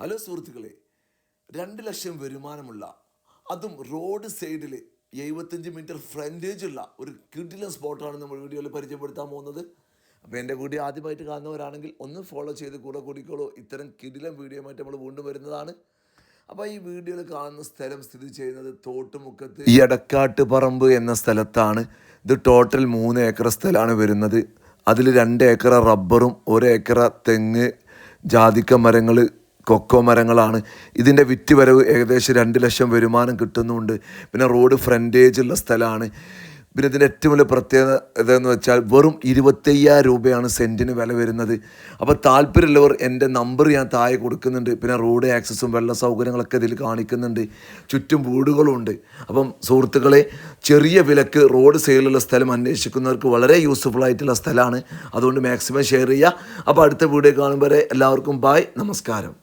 Hello സുഹൃത്തുക്കളെ രണ്ട് ലക്ഷം വരുമാനമുള്ള അതും റോഡ് സൈഡിൽ എഴുപത്തഞ്ച് മീറ്റർ ഫ്രണ്ടേജ് ഉള്ള ഒരു കിഡിലൻ സ്പോട്ടാണ് നമ്മൾ വീഡിയോയിൽ പരിചയപ്പെടുത്താൻ പോകുന്നത്. അപ്പോൾ എന്റെ വീഡിയോ ആദ്യമായിട്ട് കാണുന്നവരാണെങ്കിൽ ഒന്ന് ഫോളോ ചെയ്ത് കൂടെ കൂടിക്കോളൂ. ഇത്തരം കിടിലം വീഡിയോ ആയിട്ട് നമ്മൾ വീണ്ടും വരുന്നതാണ്. അപ്പോൾ ഈ വീഡിയോയിൽ കാണുന്ന സ്ഥലം സ്ഥിതി ചെയ്യുന്നത് തോട്ടുമുക്കത്ത് ഈ എടക്കാട്ട് പറമ്പ് എന്ന സ്ഥലത്താണ്. ഇത് ടോട്ടൽ മൂന്ന് ഏക്കർ സ്ഥലമാണ് വരുന്നത്. അതിൽ രണ്ട് ഏക്കർ റബ്ബറും ഒരു ഏക്കർ തെങ്ങ് ജാതിക്ക മരങ്ങൾ കൊക്കോ മരങ്ങളാണ് ഇതിന്റെ വിറ്റ് വരവ് ഏകദേശം രണ്ട് ലക്ഷം വരുമാനം കിട്ടുന്നുണ്ട്. പിന്നെ റോഡ് ഫ്രണ്ടേജ് ഉള്ള സ്ഥലമാണ്. പിന്നെ ഇതിന്റെ ഏറ്റവും വലിയ പ്രത്യേകത ഇതെന്ന് വെച്ചാൽ വെറും ഇരുപത്തയ്യായിരം രൂപയാണ് സെന്റിന് വില വരുന്നത്. അപ്പോൾ താല്പര്യമുള്ളവർ എന്റെ നമ്പർ ഞാൻ താഴെ കൊടുക്കുന്നുണ്ട്. പിന്നെ റോഡ് ആക്സസും വെള്ള സൗകര്യങ്ങളൊക്കെ ഇതിൽ കാണിക്കുന്നുണ്ട്. ചുറ്റും വീടുകളും ഉണ്ട് അപ്പം സുഹൃത്തുക്കളെ ചെറിയ വിലക്ക് റോഡ് സൈഡിലുള്ള സ്ഥലം അന്വേഷിക്കുന്നവർക്ക് വളരെ യൂസ്ഫുൾ ആയിട്ടുള്ള സ്ഥലമാണ്. അതുകൊണ്ട് മാക്സിമം ഷെയർ ചെയ്യുക. അപ്പോൾ അടുത്ത വീഡിയോ കാണുമ്പോൾ എല്ലാവർക്കും ബായ് നമസ്കാരം.